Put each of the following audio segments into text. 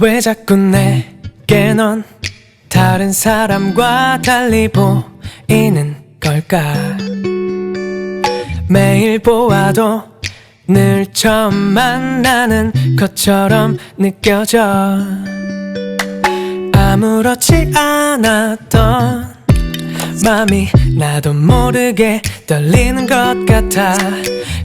왜 자꾸 내게 넌 다른 사람과 달리 보이는 걸까? 매일 보아도 늘 처음 만나는 것처럼 느껴져. 아무렇지 않았던 맘이 나도 모르게 떨리는 것 같아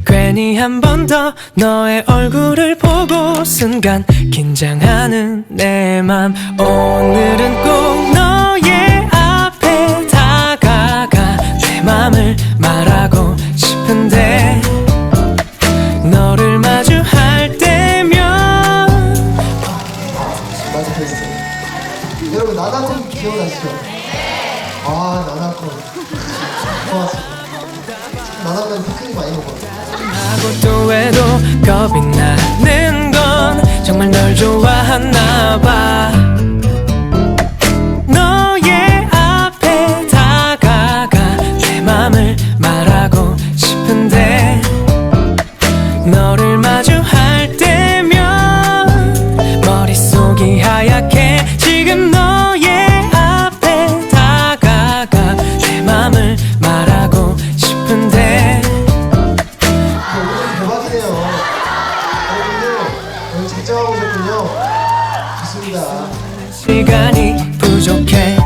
괜히 한 번 더 너의 얼굴을 보고 순간 긴장하는 내 맘 오늘은 꼭 너의 앞에 다가가 내 맘을 말하고 싶은데 너를 마주할 때면. 여러분 나나콘 기억나시죠? 아 나나 콘 고맙습니다. 나나콘 피크닉 많이 먹었어요. 하고 또 해도 겁이 나는 건 정말 널 좋아하나 봐 너의 앞에 다가가 내 맘을 말하고 싶은데 너를 마주할 때면 머릿속이 하얗게 오늘 작정하고 오셨군요. 좋습니다. 시간이 부족해